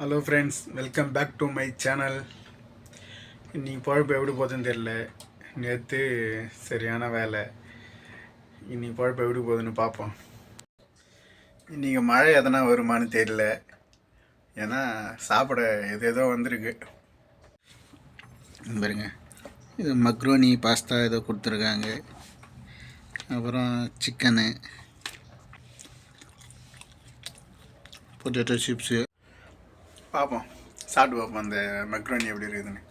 Hello friends welcome back to my channel இன்றைக்கி பழப்பு எப்படி போகுதுன்னு தெரில நேற்று சரியான வேலை. இன்னைக்கு பழப்பு எப்படி போகுதுன்னு பார்ப்போம். இன்றைக்கி மழை எதனா வருமான்னு தெரியல. ஏன்னா சாப்பிட எது ஏதோ வந்திருக்கு. பாருங்க. இது மக்ரோனி பாஸ்தா ஏதோ கொடுத்துருக்காங்க. அப்புறம் சிக்கனு. பொட்டேட்டோ சிப்ஸு பார்ப்போம் சாப்பிட்டு பார்ப்போம் அந்த மக்ரோனி எப்படி இருக்குதுன்னு.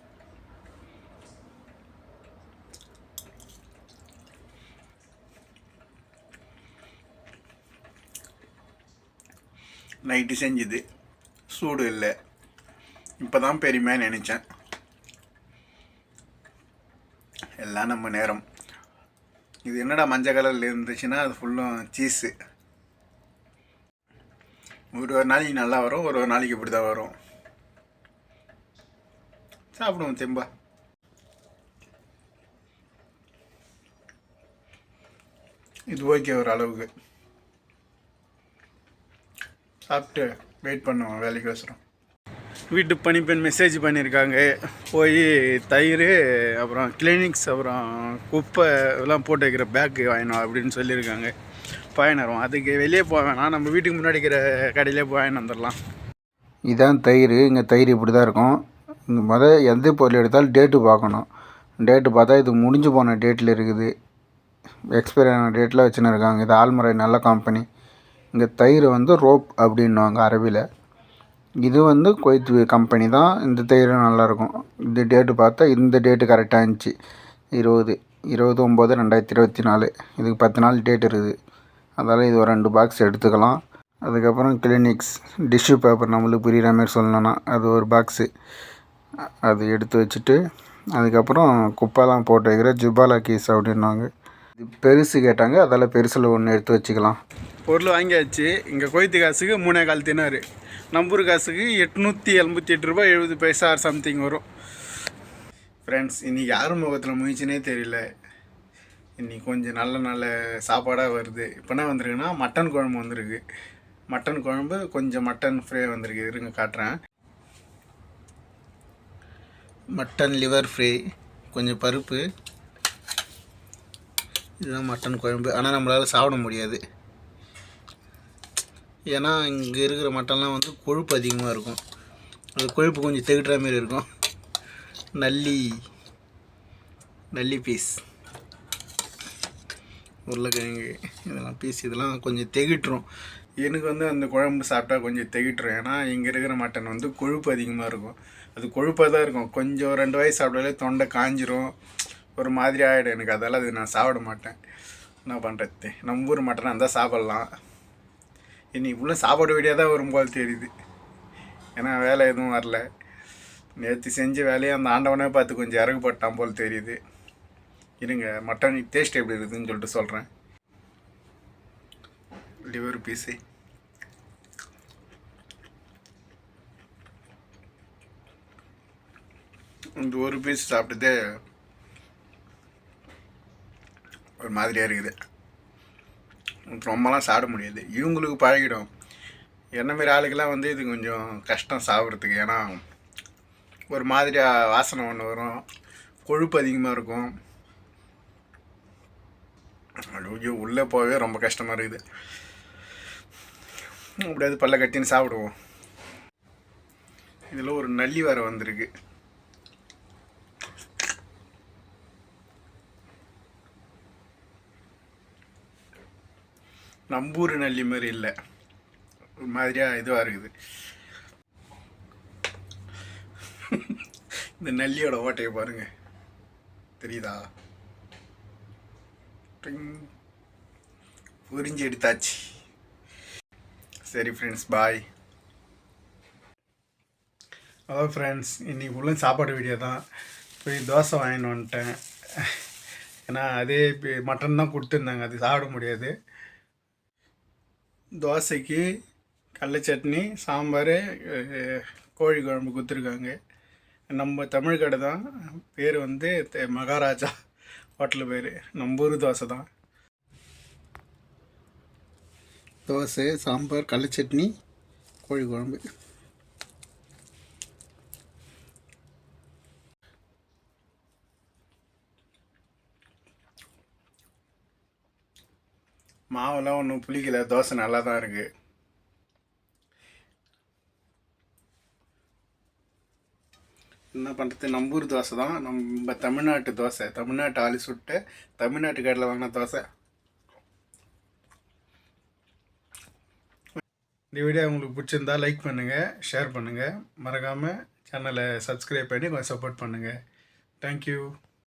நைட்டு செஞ்சுது. சூடு இல்லை. இப்போ தான் பெருமையாக நினச்சேன். எல்லாம் நம்ம நேரம். இது என்னடா மஞ்சள் கலரில் இருந்துச்சுன்னா அது ஃபுல்லும் சீஸு ஒரு ஒரு நாளைக்கு நல்லா வரும் ஒரு ஒரு நாளைக்கு இப்படி தான் வரும். சாப்பிடுவோம் தெம்பா. இது ஓகே ஒரு அளவுக்கு. சாப்பிட்டு வெயிட் பண்ணுவோம் வேலைக்கு வசரம். வீட்டு பணிப்பெண் மெசேஜ் பண்ணியிருக்காங்க போய் தயிர் அப்புறம் கிளினிக்ஸ் அப்புறம் குப்பை இதெல்லாம் போட்டு வைக்கிற பேக்கு வாங்கினோம் அப்படின்னு சொல்லியிருக்காங்க பயணம் அதுக்கு வெளியே போக வேணாம். நம்ம வீட்டுக்கு முன்னாடி இருக்கிற கடையிலே போய் வந்துடலாம் இதான் தயிர். இங்கே தயிர் இப்படி தான் இருக்கும். இங்கே மொதல் எந்த பொருள் எடுத்தாலும் டேட்டு பார்க்கணும். டேட்டு பார்த்தா இது முடிஞ்சு போன டேட்டில் இருக்குது. எக்ஸ்பைரி ஆன டேட்டில் வச்சுன்னு இருக்காங்க. இது ஆல்மரை நல்ல கம்பெனி இங்கே தயிர் வந்து ரோப் அப்படின்னுவாங்க அரபியில் இது வந்து குவைத் கம்பெனி தான். இந்த தயிர் நல்லாயிருக்கும் இந்த டேட்டு பார்த்தா இந்த டேட்டு கரெக்டாக இருந்துச்சு. இருபது இருபது ஒம்பது ரெண்டாயிரத்தி இருபத்தி நாலு. இதுக்கு பத்து நாள் டேட் இருக்குது. அதால் இது ஒரு ரெண்டு பாக்ஸ் எடுத்துக்கலாம். அதுக்கப்புறம் கிளினிக்ஸ் டிஷ்யூ பேப்பர் நம்மளுக்கு புரிகிற மாதிரி சொல்லணும்னா அது ஒரு பாக்ஸு அது எடுத்து வச்சுட்டு அதுக்கப்புறம் குப்பாலாம் போட்டு வைக்கிற ஜுபாலா கீஸ் அப்படின்னாங்க. இது பெருசு கேட்டாங்க. அதால் பெருசில் ஒன்று எடுத்து வச்சுக்கலாம். பொருள் வாங்கியாச்சு. இங்கே கொய்த்து காசுக்கு மூணே கால் தினார். நம்பூர் காசுக்கு எட்நூற்றி எண்பத்தி எட்டு ரூபாய் எழுபது பைசா ஆர் சம்திங் வரும். ஃப்ரெண்ட்ஸ் இன்றைக்கி யார் முகத்தில் முயற்சினே தெரியல. இன்னைக்கு கொஞ்சம் நல்ல நல்ல சாப்பாடாக வருது. இப்போ என்ன வந்திருக்குன்னா மட்டன் குழம்பு வந்திருக்கு. மட்டன் குழம்பு கொஞ்சம் மட்டன் ஃப்ரை வந்திருக்கு. இருங்க காட்டுறேன். மட்டன் லிவர் ஃப்ரை கொஞ்சம் பருப்பு. இதுதான் மட்டன் குழம்பு. ஆனால் நம்மளால் சாப்பிட முடியாது. ஏன்னா இங்கே இருக்கிற மட்டன்லாம் வந்து கொழுப்பு அதிகமாக இருக்கும். அது கொழுப்பு கொஞ்சம் தெகுட்டுற மாதிரி இருக்கும். நல்லி நல்லி பீஸ் உருளைக்கிழங்கு இதெல்லாம் பீஸ் இதெல்லாம் கொஞ்சம் தெகிட்டுரும். எனக்கு வந்து அந்த குழம்பு சாப்பிட்டா கொஞ்சம் தெகிட்டுரும். ஏன்னா இங்கே இருக்கிற மட்டன் வந்து கொழுப்பு அதிகமாக இருக்கும். அது கொழுப்பாக தான் இருக்கும். கொஞ்சம் ரெண்டு வயசு சாப்பிட்டாலே தொண்டை காஞ்சிரும். ஒரு மாதிரி ஆகிடும் எனக்கு. அதெல்லாம் அது நான் சாப்பிட மாட்டேன். என்ன பண்ணுறது நம்ம ஊர் மட்டனாக இருந்தால் சாப்பிட்லாம். இன்னைக்கு ஃபுல்லாக சாப்பாடு வீடியோ தான் வரும் போல் தெரியுது. ஏன்னா வேலை எதுவும் வரல. நேற்று செஞ்ச வேலையை அந்த ஆண்டவனே பார்த்து கொஞ்சம் இறகுபட்டான் போல் தெரியுது. இருங்க மட்டன் டேஸ்ட் எப்படி இருக்குதுன்னு சொல்லிட்டு சொல்கிறேன் லிவர் பீஸு இந்த ஒரு பீஸ் சாப்பிட்டதே ஒரு மாதிரியாக இருக்குது. ரொம்பலாம் சாப்பிட முடியாது. இவங்களுக்கு பழகிடும். என்ன மாரி ஆளுக்கெல்லாம் வந்து இது கொஞ்சம் கஷ்டம் சாப்பிட்றதுக்கு. ஏன்னா ஒரு மாதிரியாக வாசனை ஒன்று வரும். கொழுப்பு அதிகமாக இருக்கும். ஐயோ உள்ளே போகவே ரொம்ப கஷ்டமாக இருக்குது. அப்படியாவது பல்ல கட்டின்னு சாப்பிடுவோம். இதில் ஒரு நல்லி வர வந்திருக்கு. நம்பூர் நல்லி மாதிரி இல்லை. ஒரு மாதிரியாக இதுவாக இருக்குது. இந்த நல்லியோட ஓட்டையை பாருங்க. தெரியுதா? டிங். உறிஞ்சி எடுத்தாச்சு சரி ஃப்ரெண்ட்ஸ் பாய் ஹலோ ஃப்ரெண்ட்ஸ் இன்றைக்கி உள்ள சாப்பாடு வீடியோ தான். போய் தோசை வாங்கிட்டு வந்துட்டேன். ஏன்னா அதே இப்போ மட்டன் தான் கொடுத்துருந்தாங்க. அது சாப்பிட முடியாது. தோசைக்கு கடல சட்னி சாம்பார் கோழி குழம்பு கொடுத்துருக்காங்க. நம்ம தமிழ் கடை தான். பேர் வந்து மகாராஜா ஹோட்டல் பேர். நம்ம ஊர் தோசை தான். தோசை சாம்பார் கடல சட்னி கோழி குழம்பு. மாவெல்லாம் ஒன்றும் புளிக்கல. தோசை நல்லா தான் இருக்குது என்ன பண்ணுறது நம்பூர் தோசை தான். நம்ம தமிழ்நாட்டு தோசை. தமிழ்நாட்டு ஆளு சுட்டு தமிழ்நாட்டு கடையில் வாங்கின தோசை. இந்த வீடியோ உங்களுக்கு பிடிச்சிருந்தா லைக் பண்ணுங்கள் ஷேர் பண்ணுங்கள் மறக்காமல் சேனலை சப்ஸ்கிரைப் பண்ணி கொஞ்சம் சப்போர்ட் பண்ணுங்கள் தேங்க்யூ